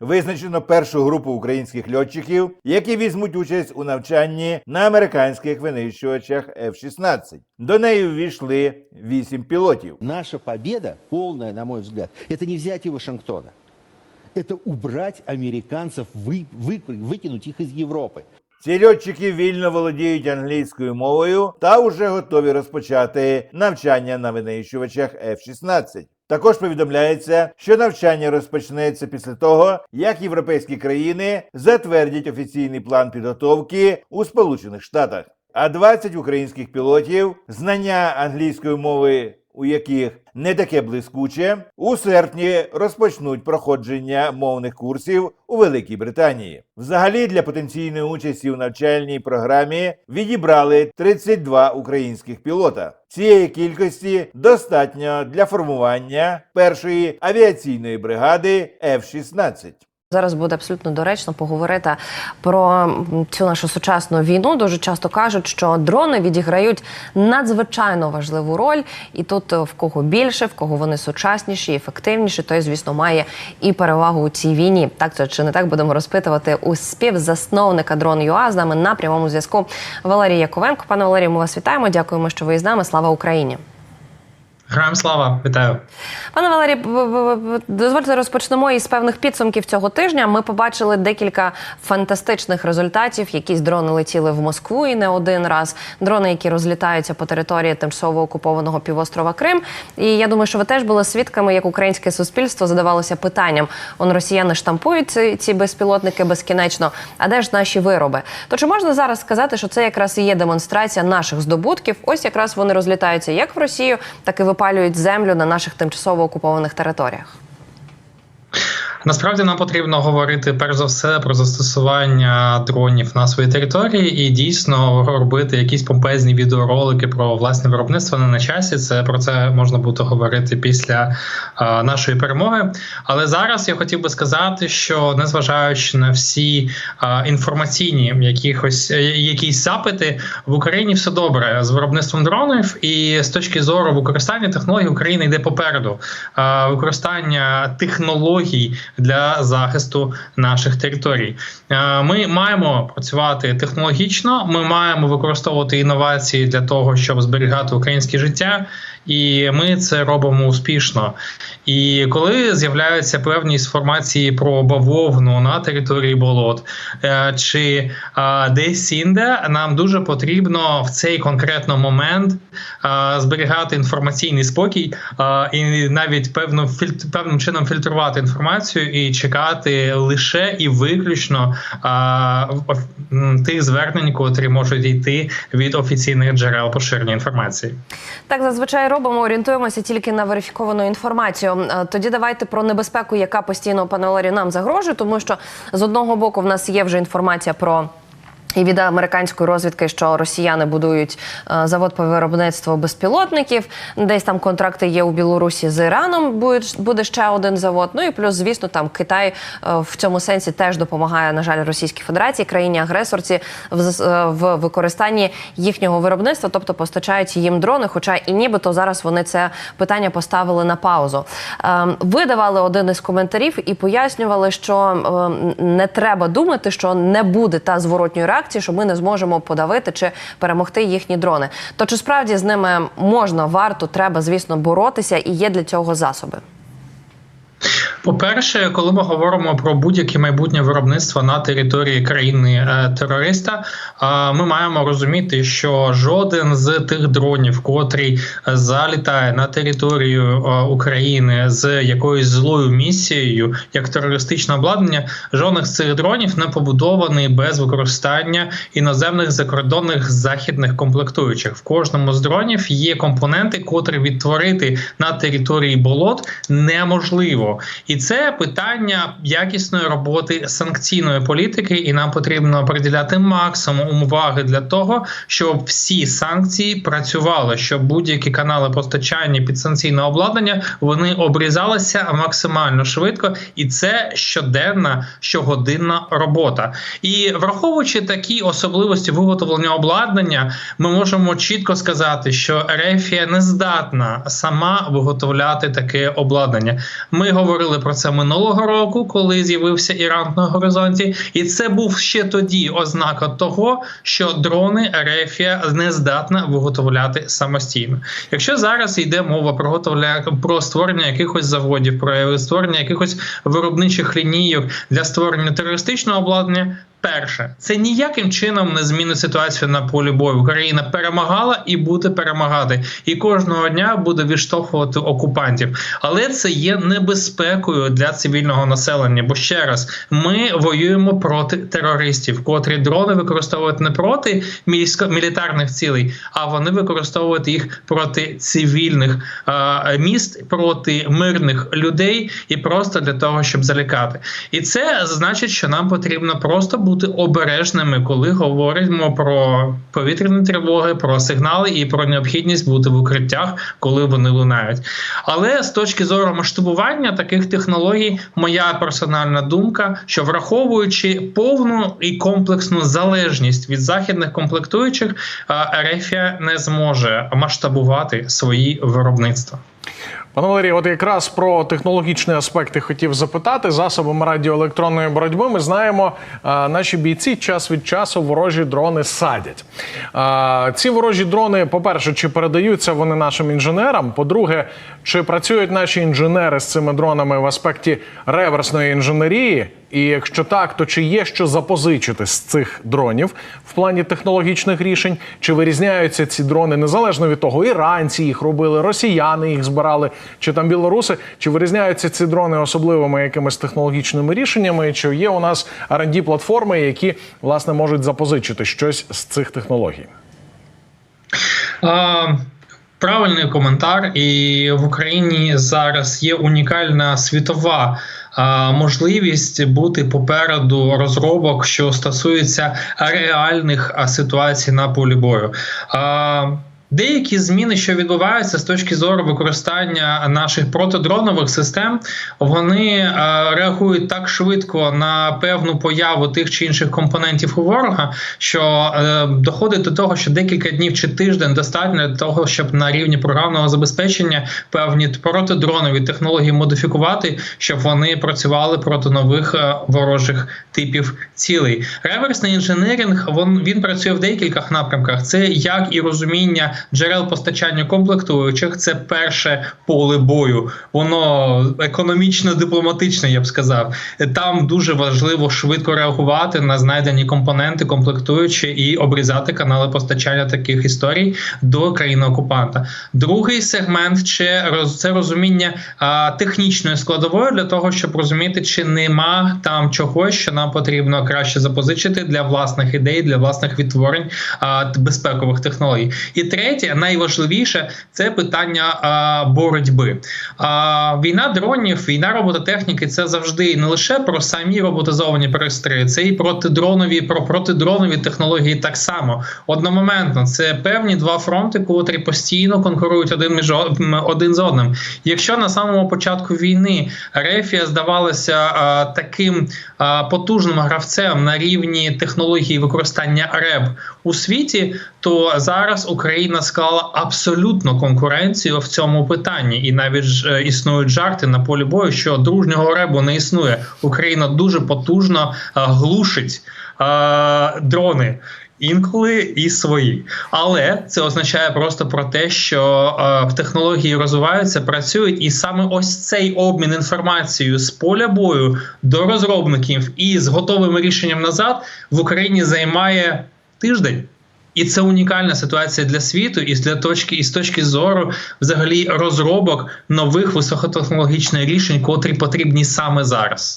Визначено першу групу українських льотчиків, які візьмуть участь у навчанні на американських винищувачах F-16. До неї ввійшли вісім пілотів. Наша победа, полная, на мой взгляд, это не взятие Вашингтона. Это убрать американцев, вы, вы- выкинуть их из Европы. Ці льотчики вільно володіють англійською мовою та вже готові розпочати навчання на винищувачах F-16. Також повідомляється, що навчання розпочнеться після того, як європейські країни затвердять офіційний план підготовки у Сполучених Штатах. А 20 українських пілотів, знання англійської мови у яких не таке блискуче, у серпні розпочнуть проходження мовних курсів у Великій Британії. Взагалі для потенційної участі у навчальній програмі відібрали 32 українських пілота. Цієї кількості достатньо для формування першої авіаційної бригади F-16. Зараз буде абсолютно доречно поговорити про цю нашу сучасну війну. Дуже часто кажуть, що дрони відіграють надзвичайно важливу роль, і тут е, в кого більше, в кого вони сучасніші, ефективніші, той, звісно, має і перевагу у цій війні. Так це чи не так будемо розпитувати у співзасновника дрон ЮА з нами на прямому зв'язку Валерій Яковенко. Пане Валерію, ми вас вітаємо. Дякуємо, що ви з нами. Слава Україні. Героям слава, вітаю. Пане б- дозвольте розпочнемо із певних підсумків цього тижня. Ми побачили декілька фантастичних результатів. Якісь дрони летіли в Москву і не один раз. Дрони, які розлітаються по території тимчасово окупованого півострова Крим. І я думаю, що ви теж були свідками, як українське суспільство задавалося питанням: он росіяни штампують ці, безпілотники безкінечно. А де ж наші вироби? То чи можна зараз сказати, що це якраз і є демонстрація наших здобутків? Ось якраз вони розлітаються як в Росію, так і випалюють землю на наших тимчасово окупованих територіях. Насправді нам потрібно говорити перш за все про застосування дронів на своїй території і дійсно робити якісь помпезні відеоролики про власне виробництво не на часі. Це про це можна буде говорити після е, нашої перемоги. Але зараз я хотів би сказати, що незважаючи на всі е, інформаційні якихось е, якісь запити в Україні все добре з виробництвом дронів, і з точки зору використання технологій Україна йде попереду. Е, використання технологій для захисту наших територій. Е, Ми маємо працювати технологічно. Ми маємо використовувати інновації для того, щоб зберігати українське життя, і ми це робимо успішно. І коли з'являються певні інформації про бавовну на території болот е, чи десь інде, нам дуже потрібно в цей конкретно момент зберігати інформаційний спокій і навіть певно певним чином фільтрувати інформацію і чекати лише і виключно тих звернень, котрі можуть йти від офіційних джерел поширення інформації. Так зазвичай робимо, орієнтуємося тільки на верифіковану інформацію. Е, Тоді давайте про небезпеку, яка постійно пане Валерію, нам загрожує, тому що з одного боку в нас є вже інформація про. І від американської розвідки, що росіяни будують е, завод по виробництву безпілотників. Десь там контракти є у Білорусі з Іраном. Буде, ще один завод. Ну і плюс, звісно, там Китай е, в цьому сенсі теж допомагає, на жаль, Російській Федерації, країні-агресорці в, е, в використанні їхнього виробництва, тобто постачають їм дрони. Хоча і нібито зараз вони це питання поставили на паузу. Е, Ви давали один із коментарів і пояснювали, що е, не треба думати, що не буде та зворотньої реакції, що ми не зможемо подавити чи перемогти їхні дрони. То чи справді з ними можна, варто, треба, звісно, боротися, і є для цього засоби? По-перше, коли ми говоримо про будь-яке майбутнє виробництво на території країни е, терориста, е, ми маємо розуміти, що жоден з тих дронів, котрий залітає на територію е, України з якоюсь злою місією, як терористичне обладнання, жодних з цих дронів не побудований без використання іноземних закордонних західних комплектуючих. В кожному з дронів є компоненти, котрі відтворити на території болот неможливо. І це питання якісної роботи санкційної політики, і нам потрібно приділяти максимум уваги для того, щоб всі санкції працювали, щоб будь-які канали постачання підсанкційного обладнання вони обрізалися максимально швидко, і це щоденна щогодинна робота. І враховуючи такі особливості виготовлення обладнання, ми можемо чітко сказати, що Ерефія не здатна сама виготовляти таке обладнання. Ми говорили говорили про це минулого року, коли з'явився Іран на горизонті, і це був ще тоді ознака того, що дрони Ерефія не здатна виготовляти самостійно. Якщо зараз йде мова про готовля про створення якихось заводів, про створення якихось виробничих лінійок для створення терористичного обладнання. Перше, це ніяким чином не змінить ситуацію на полі бою. Україна перемагала і буде перемагати, і кожного дня буде відштовхувати окупантів. Але це є небезпекою для цивільного населення. Бо ще раз ми воюємо проти терористів, котрі дрони використовують не проти мілітарних цілей, а вони використовують їх проти цивільних е, міст, проти мирних людей і просто для того, щоб залякати. І це значить, що нам потрібно просто бути обережними, коли говоримо про повітряні тривоги, про сигнали і про необхідність бути в укриттях, коли вони лунають. Але з точки зору масштабування таких технологій, моя персональна думка, що враховуючи повну і комплексну залежність від західних комплектуючих, Ерефія не зможе масштабувати свої виробництва. Пане Валерій, от якраз про технологічні аспекти хотів запитати. Засобами радіоелектронної боротьби ми знаємо, наші бійці час від часу ворожі дрони садять. Ці ворожі дрони, по-перше, чи передаються вони нашим інженерам? По-друге, чи працюють наші інженери з цими дронами в аспекті реверсної інженерії? І якщо так, то чи є що запозичити з цих дронів в плані технологічних рішень? Чи вирізняються ці дрони незалежно від того, іранці їх робили, росіяни їх збирали, чи там білоруси? Чи вирізняються ці дрони особливими якимись технологічними рішеннями? Чи є у нас rd платформи, які власне можуть запозичити щось з цих технологій? А, Правильний коментар, і в Україні зараз є унікальна світова можливість бути попереду розробок, що стосується реальних ситуацій на полі бою. Деякі зміни, що відбуваються з точки зору використання наших протидронових систем, вони е, реагують так швидко на певну появу тих чи інших компонентів у ворога, що е, доходить до того, що декілька днів чи тиждень достатньо для того, щоб на рівні програмного забезпечення певні протидронові технології модифікувати, щоб вони працювали проти нових е, ворожих типів цілей. Реверсний інженеринг він, він працює в декількох напрямках. Це як і розуміння джерел постачання комплектуючих, це перше поле бою. Воно економічно дипломатичне, я б сказав. Там дуже важливо швидко реагувати на знайдені компоненти, комплектуючі і обрізати канали постачання таких історій до країни окупанта. Другий сегмент роз- це розуміння технічної складової для того, щоб розуміти, чи нема там чогось, що нам потрібно краще запозичити для власних ідей, для власних відтворень а, безпекових технологій. І третє, найважливіше, це питання а, боротьби. А, війна дронів, війна робототехніки це завжди не лише про самі роботизовані пристрої, це і протидронові, про протидронові технології так само. Одномоментно це певні два фронти, котрі постійно конкурують один між один з одним. Якщо на самому початку війни Рефія здавалася а, таким а, потужним гравцем на рівні технології використання РЕБ у світі, то зараз Україна склала абсолютно конкуренцію в цьому питанні, і навіть ж е, існують жарти на полі бою, що дружнього ребу не існує. Україна дуже потужно а, глушить а, дрони. Інколи і свої, але це означає просто про те, що е, технології розвиваються, працюють, і саме ось цей обмін інформацією з поля бою до розробників і з готовим рішенням назад в Україні займає тиждень. І це унікальна ситуація для світу, і для точки, і з точки зору взагалі розробок нових високотехнологічних рішень, котрі потрібні саме зараз.